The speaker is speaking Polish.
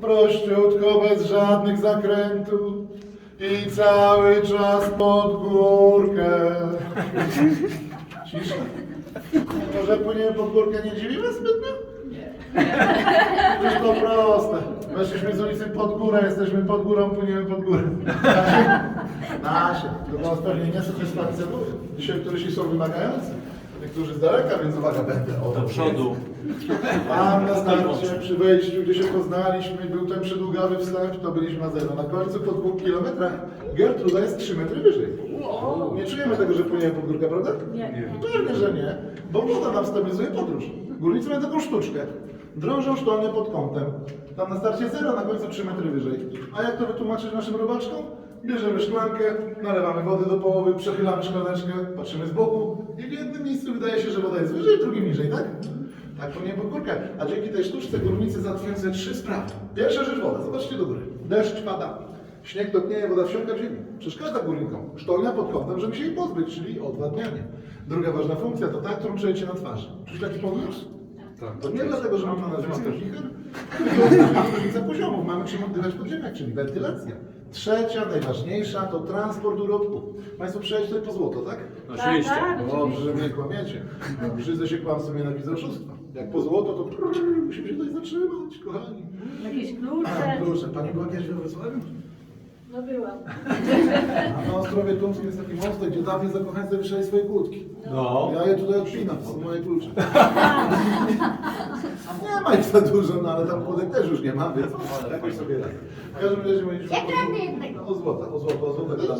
prościutko, bez żadnych zakrętów i cały czas pod górkę. Cisza. Może płyniemy pod górkę nie dziwi was zbytnio? Nie. Przecież to proste. Weszliśmy z ulicy pod górę, jesteśmy pod górą, płyniemy pod górę. Nasie. To was pewnie nie satysfakcjonuje. Dzisiaj któryś są wymagający. Niektórzy z daleka, więc uwaga, będę. O, Do przodu. Tam na starcie, przy wejściu, gdzie się poznaliśmy, był ten przydługawy wstęp, to byliśmy na zero. Na końcu po dwóch kilometrach Gertruda jest 3 metry wyżej. Nie czujemy tego, że płyniemy pod górkę, prawda? Nie. Pewnie, że nie, bo woda nam stabilizuje podróż. Górnicy mają taką sztuczkę. Drążą sztolnie pod kątem. Tam na starcie zero, na końcu 3 metry wyżej. A jak to wytłumaczyć naszym robaczkom? Bierzemy szklankę, nalewamy wody do połowy, przechylamy szklaneczkę, patrzymy z boku i w jednym miejscu wydaje się, że woda jest wyżej, w drugim niżej, tak? Tak płynie pod górkę. A dzięki tej sztuczce górnicy załatwiają sobie trzy sprawy. Pierwsza rzecz woda. Zobaczcie do góry. Deszcz pada. Śnieg topnieje, woda wsiąka w ziemię. Przeszkadza górnikom. Sztolnia pod kątem, żeby się jej pozbyć, czyli odwadnianie. Druga ważna funkcja to ta, którą czujecie na twarzy. Czyż taki podniósł? Tak. To nie dlatego, że mam na nazwisko Chicher, tylko że mamy czym oddychać pod ziemią, czyli wentylacja. Trzecia, najważniejsza, to transport urobku. Państwo przyjechać tutaj po złoto, tak? Oczywiście. Tak, tak. Dobrze, nie kłamiecie. Wszyscy się kłamstwo nienawidzą oszustwa. Jak po złoto, to prrr, musimy się tutaj zatrzymać, kochani. Jakieś A, klucze. Proszę, Pani była kiedyś we Wrocławiu? No byłam. A na Ostrowie Tumskim jest taki mostek, gdzie dawniej zakochańcy zawieszali swoje kłódki. No. Ja je tutaj odpinam, to są moje klucze. Nie ma ich za dużo, no ale tam kłódek też już nie ma, więc jakoś sobie radzę. W każdym razie mogliśmy... Ja kradnę jednego. O złota, o złota, o złota.